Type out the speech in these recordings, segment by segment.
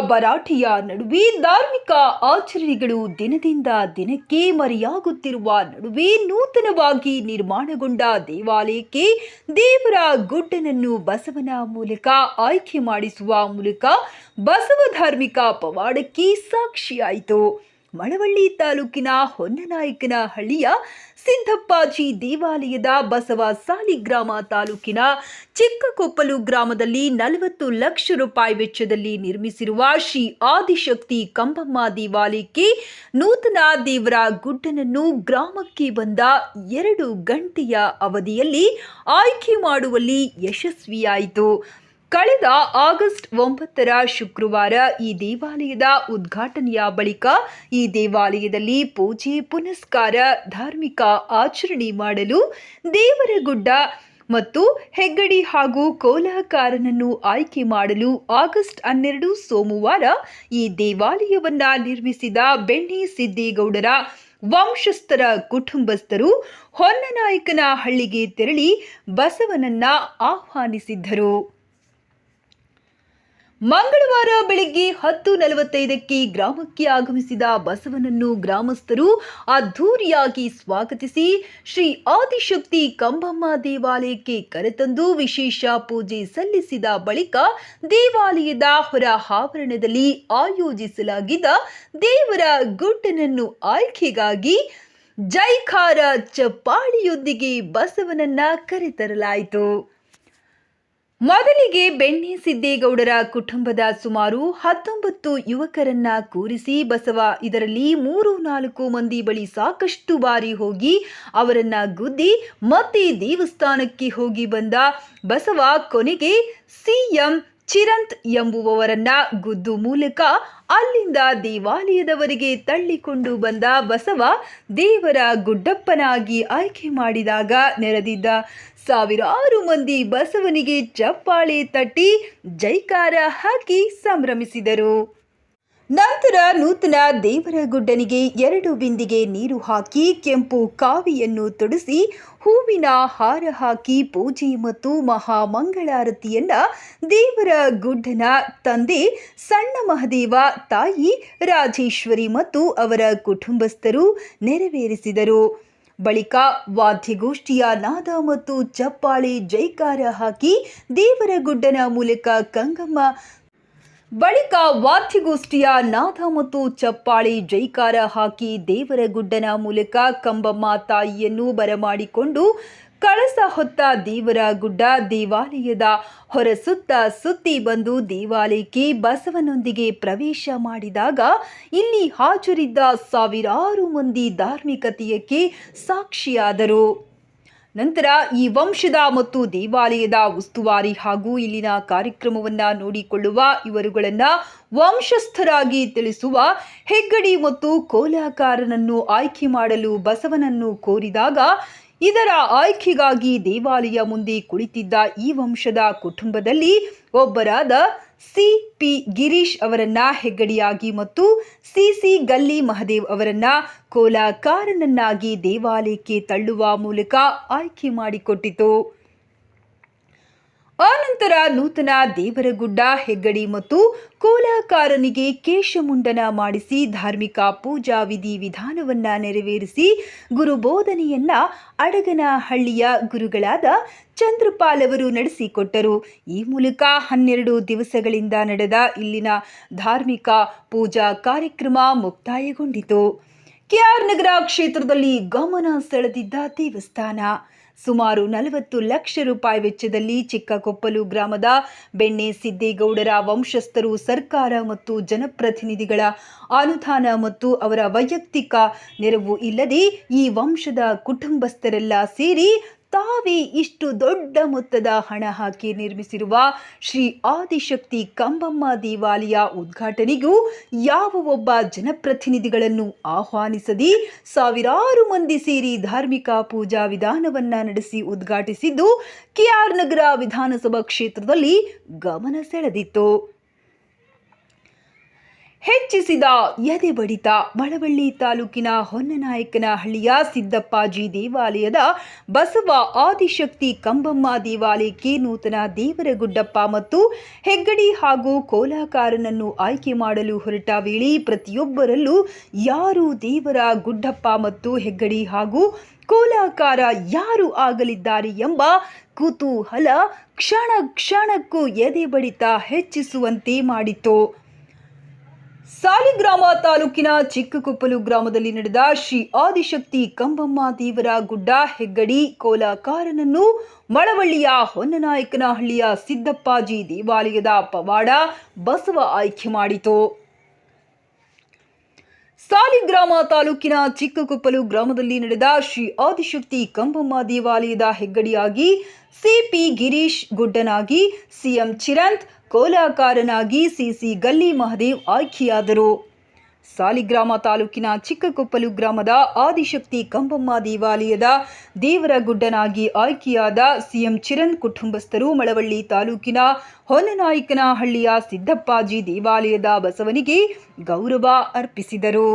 ಭರಾಟೆಯ ನಡುವೆ ಧಾರ್ಮಿಕ ಆಚರಣೆಗಳು ದಿನದಿಂದ ದಿನಕ್ಕೆ ಮರೆಯಾಗುತ್ತಿರುವ ನಡುವೆ ನೂತನವಾಗಿ ನಿರ್ಮಾಣಗೊಂಡ ದೇವಾಲಯಕ್ಕೆ ದೇವರ ಗುಡ್ಡನನ್ನು ಬಸವನ ಮೂಲಕ ಆಯ್ಕೆ ಮಾಡಿಸುವ ಮೂಲಕ ಬಸವ ಧಾರ್ಮಿಕ ಪವಾಡಕ್ಕೆ ಸಾಕ್ಷಿಯಾಯಿತು. ಮಳವಳ್ಳಿ ತಾಲೂಕಿನ ಹೊನ್ನನಾಯಕನ ಹಳ್ಳಿಯ ಸಿದ್ದಪ್ಪಾಜಿ ದೇವಾಲಯದ ಬಸವ ಸಾಲಿಗ್ರಾಮ ತಾಲೂಕಿನ ಚಿಕ್ಕಕೊಪ್ಪಲು ಗ್ರಾಮದಲ್ಲಿ ನಲವತ್ತು ಲಕ್ಷ ರೂಪಾಯಿ ವೆಚ್ಚದಲ್ಲಿ ನಿರ್ಮಿಸಿರುವ ಶ್ರೀ ಆದಿಶಕ್ತಿ ಕಂಬಮ್ಮ ದೇವಾಲಯಕ್ಕೆ ನೂತನ ದೇವರ ಗುಡ್ಡನನ್ನು ಗ್ರಾಮಕ್ಕೆ ಬಂದ ಎರಡು ಗಂಟೆಯ ಅವಧಿಯಲ್ಲಿ ಆಯ್ಕೆ ಮಾಡುವಲ್ಲಿ ಯಶಸ್ವಿಯಾಯಿತು. ಕಳೆದ ಆಗಸ್ಟ್ ಒಂಬತ್ತರ ಶುಕ್ರವಾರ ಈ ದೇವಾಲಯದ ಉದ್ಘಾಟನೆಯ ಬಳಿಕ ಈ ದೇವಾಲಯದಲ್ಲಿ ಪೂಜೆ, ಪುನಸ್ಕಾರ, ಧಾರ್ಮಿಕ ಆಚರಣೆ ಮಾಡಲು ದೇವರಗುಡ್ಡ ಮತ್ತು ಹೆಗ್ಗಡಿ ಹಾಗೂ ಕೋಲಹಕಾರನನ್ನು ಆಯ್ಕೆ ಮಾಡಲು ಆಗಸ್ಟ್ ಹನ್ನೆರಡು ಸೋಮವಾರ ಈ ದೇವಾಲಯವನ್ನ ನಿರ್ಮಿಸಿದ ಬೆಣ್ಣೆ ಸಿದ್ದೇಗೌಡರ ವಂಶಸ್ಥರ ಕುಟುಂಬಸ್ಥರು ಹೊನ್ನನಾಯಕನ ಹಳ್ಳಿಗೆ ತೆರಳಿ ಬಸವನನ್ನ ಆಹ್ವಾನಿಸಿದ್ದರು. ಮಂಗಳವಾರ ಬೆಳಿಗ್ಗೆ ಹತ್ತು ನಲವತ್ತೈದಕ್ಕೆ ಗ್ರಾಮಕ್ಕೆ ಆಗಮಿಸಿದ ಬಸವನನ್ನು ಗ್ರಾಮಸ್ಥರು ಅದ್ಧೂರಿಯಾಗಿ ಸ್ವಾಗತಿಸಿ ಶ್ರೀ ಆದಿಶಕ್ತಿ ಕಂಬಮ್ಮ ದೇವಾಲಯಕ್ಕೆ ಕರೆತಂದು ವಿಶೇಷ ಪೂಜೆ ಸಲ್ಲಿಸಿದ ಬಳಿಕ ದೇವಾಲಯದ ಹೊರ ಆವರಣದಲ್ಲಿ ಆಯೋಜಿಸಲಾಗಿದ್ದ ದೇವರ ಗುಡ್ಡನನ್ನು ಆಯ್ಕೆಗಾಗಿ ಜೈಖಾರ ಚಪ್ಪಾಳಿಯೊಂದಿಗೆ ಬಸವನನ್ನ ಕರೆತರಲಾಯಿತು. ಮೊದಲಿಗೆ ಬೆಣ್ಣೆ ಸಿದ್ದೇಗೌಡರ ಕುಟುಂಬದ ಸುಮಾರು ಹತ್ತೊಂಬತ್ತು ಯುವಕರನ್ನ ಕೂರಿಸಿ ಬಸವ ಇದರಲ್ಲಿ ಮೂರು ನಾಲ್ಕು ಮಂದಿ ಬಳಿ ಸಾಕಷ್ಟು ಬಾರಿ ಹೋಗಿ ಅವರನ್ನ ಗುದ್ದಿ ಮತ್ತೆ ದೇವಸ್ಥಾನಕ್ಕೆ ಹೋಗಿ ಬಂದ ಬಸವ ಕೊನೆಗೆ ಸಿಎಂ ಚಿರಂತ್ ಎಂಬುವವರನ್ನ ಗುದ್ದು ಮೂಲಕ ಅಲ್ಲಿಂದ ದೇವಾಲಯದವರೆಗೆ ತಳ್ಳಿಕೊಂಡು ಬಂದ ಬಸವ ದೇವರ ಗುಡ್ಡಪ್ಪನಾಗಿ ಆಯ್ಕೆ ಮಾಡಿದಾಗ ನೆರೆದಿದ್ದ ಸಾವಿರಾರು ಮಂದಿ ಬಸವನಿಗೆ ಚಪ್ಪಾಳೆ ತಟ್ಟಿ ಜೈಕಾರ ಹಾಕಿ ಸಂಭ್ರಮಿಸಿದರು. ನಂತರ ನೂತನ ದೇವರ ಗುಡ್ಡನಿಗೆ ಎರಡು ಬಿಂದಿಗೆ ನೀರು ಹಾಕಿ ಕೆಂಪು ಕಾವಿಯನ್ನು ತೊಡಿಸಿ ಹೂವಿನ ಹಾರ ಹಾಕಿ ಪೂಜೆ ಮತ್ತು ಮಹಾಮಂಗಳಾರತಿಯನ್ನ ದೇವರ ಗುಡ್ಡನ ತಂದೆ, ಸಣ್ಣ ಮಹದೇವ, ತಾಯಿ, ರಾಜೇಶ್ವರಿ ಮತ್ತು ಅವರ ಕುಟುಂಬಸ್ಥರು ನೆರವೇರಿಸಿದರು. ಬಳಿಕ ವಾದ್ಯಗೋಷ್ಠಿಯ ನಾದ ಮತ್ತು ಚಪ್ಪಾಳೆ ಜೈಕಾರ ಹಾಕಿ ದೇವರ ಗುಡ್ಡನ ಮೂಲಕ ಕಂಗಮ್ಮ ಬಳಿಕ ವಾದ್ಯಗೋಷ್ಠಿಯ ನಾಥ ಮತ್ತು ಚಪ್ಪಾಳಿ ಜೈಕಾರ ಹಾಕಿ ದೇವರ ಗುಡ್ಡನ ಮೂಲಕ ಕಂಬಮ್ಮ ತಾಯಿಯನ್ನು ಬರಮಾಡಿಕೊಂಡು ಕಳಸ ಹೊತ್ತ ದೇವರ ಗುಡ್ಡ ದೇವಾಲಯದ ಹೊರ ಸುತ್ತ ಸುತ್ತಿ ಬಂದು ದೇವಾಲಯಕ್ಕೆ ಬಸವನೊಂದಿಗೆ ಪ್ರವೇಶ ಮಾಡಿದಾಗ ಇಲ್ಲಿ ಹಾಜರಿದ್ದ ಸಾವಿರಾರು ಮಂದಿ ಧಾರ್ಮಿಕತೆಯಕ್ಕೆ ಸಾಕ್ಷಿಯಾದರು. ನಂತರ ಈ ವಂಶದ ಮತ್ತು ದೇವಾಲಯದ ಉಸ್ತುವಾರಿ ಹಾಗೂ ಇಲ್ಲಿನ ಕಾರ್ಯಕ್ರಮವನ್ನ ನೋಡಿಕೊಳ್ಳುವ ಇವರುಗಳನ್ನ ವಂಶಸ್ಥರಾಗಿ ತಿಳಿಸುವ ಹೆಗ್ಗಡಿ ಮತ್ತು ಕೋಲಾಕಾರನನ್ನು ಆಯ್ಕೆ ಮಾಡಲು ಬಸವನನ್ನು ಕೋರಿದಾಗ ಇದರ ಆಯ್ಕೆಗಾಗಿ ದೇವಾಲಯ ಮುಂದೆ ಕುಳಿತಿದ್ದ ಈ ವಂಶದ ಕುಟುಂಬದಲ್ಲಿ ಒಬ್ಬರಾದ ಸಿ ಪಿ ಗಿರೀಶ್ ಅವರನ್ನ ಹೆಗ್ಗಡಿಯಾಗಿ ಮತ್ತು ಸಿ ಸಿ ಗಲ್ಲಿ ಮಹದೇವ್ ಅವರನ್ನ ಕೋಲಾಕಾರನನ್ನಾಗಿ ದೇವಾಲಯಕ್ಕೆ ತಳ್ಳುವ ಮೂಲಕ ಆಯ್ಕೆ ಮಾಡಿಕೊಟ್ಟಿತು. ಆನಂತರ ನೂತನ ದೇವರಗುಡ್ಡ, ಹೆಗ್ಗಡಿ ಮತ್ತು ಕೋಲಾಕಾರನಿಗೆ ಕೇಶಮುಂಡನ ಮಾಡಿಸಿ ಧಾರ್ಮಿಕ ಪೂಜಾ ವಿಧಿ ವಿಧಾನವನ್ನ ನೆರವೇರಿಸಿ ಗುರುಬೋಧನೆಯನ್ನ ಅಡಗನಹಳ್ಳಿಯ ಗುರುಗಳಾದ ಚಂದ್ರಪಾಲ್ ಅವರು ನಡೆಸಿಕೊಟ್ಟರು. ಈ ಮೂಲಕ ಹನ್ನೆರಡು ದಿವಸಗಳಿಂದ ನಡೆದ ಇಲ್ಲಿನ ಧಾರ್ಮಿಕ ಪೂಜಾ ಕಾರ್ಯಕ್ರಮ ಮುಕ್ತಾಯಗೊಂಡಿತು. ಕೆಆರ್ ನಗರ ಕ್ಷೇತ್ರದಲ್ಲಿ ಗಮನ ಸೆಳೆದಿದ್ದ ದೇವಸ್ಥಾನ. ಸುಮಾರು ನಲವತ್ತು ಲಕ್ಷ ರೂಪಾಯಿ ವೆಚ್ಚದಲ್ಲಿ ಚಿಕ್ಕಕೊಪ್ಪಲು ಗ್ರಾಮದ ಬೆಣ್ಣೆ ಸಿದ್ದೇಗೌಡರ ವಂಶಸ್ಥರು ಸರ್ಕಾರ ಮತ್ತು ಜನಪ್ರತಿನಿಧಿಗಳ ಅನುದಾನ ಮತ್ತು ಅವರ ವೈಯಕ್ತಿಕ ನೆರವು ಇಲ್ಲದೆ ಈ ವಂಶದ ಕುಟುಂಬಸ್ಥರೆಲ್ಲ ಸೇರಿ ತಾವೇ ಇಷ್ಟು ದೊಡ್ಡ ಮೊತ್ತದ ಹಣ ಹಾಕಿ ನಿರ್ಮಿಸಿರುವ ಶ್ರೀ ಆದಿಶಕ್ತಿ ಕಂಬಮ್ಮ ದೇವಾಲಯ ಉದ್ಘಾಟನೆಗೂ ಯಾವ ಒಬ್ಬ ಜನಪ್ರತಿನಿಧಿಗಳನ್ನು ಆಹ್ವಾನಿಸದೆ ಸಾವಿರಾರು ಮಂದಿ ಸೇರಿ ಧಾರ್ಮಿಕ ಪೂಜಾ ವಿಧಾನವನ್ನ ನಡೆಸಿ ಉದ್ಘಾಟಿಸಿದ್ದು ಕೆಆರ್ ನಗರ ವಿಧಾನಸಭಾ ಕ್ಷೇತ್ರದಲ್ಲಿ ಗಮನ ಸೆಳೆದಿತ್ತು. ಹೆಚ್ಚಿಸಿದ ಎದೆ ಬಡಿತ ಮಳವಳ್ಳಿ ತಾಲೂಕಿನ ಹೊನ್ನನಾಯಕನಹಳ್ಳಿಯ ಸಿದ್ದಪ್ಪಾಜಿ ದೇವಾಲಯದ ಬಸವ ಆದಿಶಕ್ತಿ ಕಂಬಮ್ಮ ದೇವಾಲಯಕ್ಕೆ ನೂತನ ದೇವರಗುಡ್ಡಪ್ಪ ಮತ್ತು ಹೆಗ್ಗಡಿ ಹಾಗೂ ಕೋಲಾಕಾರನನ್ನು ಆಯ್ಕೆ ಮಾಡಲು ಹೊರಟ ವೇಳೆ ಪ್ರತಿಯೊಬ್ಬರಲ್ಲೂ ಯಾರು ದೇವರ ಗುಡ್ಡಪ್ಪ ಮತ್ತು ಹೆಗ್ಗಡಿ ಹಾಗೂ ಕೋಲಾಕಾರ ಯಾರು ಆಗಲಿದ್ದಾರೆ ಎಂಬ ಕುತೂಹಲ ಕ್ಷಣ ಕ್ಷಣಕ್ಕೂ ಎದೆ ಬಡಿತ ಹೆಚ್ಚಿಸುವಂತೆ ಮಾಡಿತು ಸಾಲಿಗ್ರಾಮ ತಾಲೂಕಿನ ಚಿಕ್ಕಕೊಪ್ಪಲು ಗ್ರಾಮದಲ್ಲಿ ನಡೆದ ಶ್ರೀ ಆದಿಶಕ್ತಿ ಕಂಬಮ್ಮ ದೇವರ ಗುಡ್ಡ ಹೆಗ್ಗಡಿ ಕೋಲಾಕಾರನನ್ನು ಮಳವಳ್ಳಿಯ ಹೊನ್ನನಾಯಕನಹಳ್ಳಿಯ ಸಿದ್ದಪ್ಪಾಜಿ ದೇವಾಲಯದ ಪವಾಡ ಬಸವ ಆಯ್ಕೆ ಮಾಡಿತು. ಸಾಲಿಗ್ರಾಮ ತಾಲೂಕಿನ ಚಿಕ್ಕಕೊಪ್ಪಲು ಗ್ರಾಮದಲ್ಲಿ ನಡೆದ ಶ್ರೀ ಆದಿಶಕ್ತಿ ಕಂಬಮ್ಮ ದೇವಾಲಯದ ಹೆಗ್ಗಡಿಯಾಗಿ ಸಿಪಿ ಗಿರೀಶ್ ಗುಡ್ಡನಾಗಿ ಸಿಎಂ ಚಿರಂತ್ ಕೋಲಾಕಾರನಾಗಿ ಸಿಸಿ ಗಲ್ಲಿ ಮಹದೇವ್ ಆಯ್ಕೆಯಾದರು ಸಾಲಿಗ್ರಾಮ ತಾಲೂಕಿನ ಚಿಕ್ಕಕೊಪ್ಪಲು ಗ್ರಾಮದ ಆದಿಶಕ್ತಿ ಕಂಬಮ್ಮ ದೇವಾಲಯದ ದೇವರ ಗುಡ್ಡನಾಗಿ ಆಯ್ಕೆಯಾದ ಸಿಎಂ ಚಿರಣ್ ಕುಟುಂಬಸ್ಥರು ಮಳವಳ್ಳಿ ತಾಲೂಕಿನ ಹೊನ್ನನಾಯಕನಹಳ್ಳಿಯ ಸಿದ್ದಪ್ಪಾಜಿ ದೇವಾಲಯದ ಬಸವನಿಗೆ ಗೌರವ ಅರ್ಪಿಸಿದರು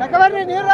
ತಗೊಬರ್ರಿ ನೀರ.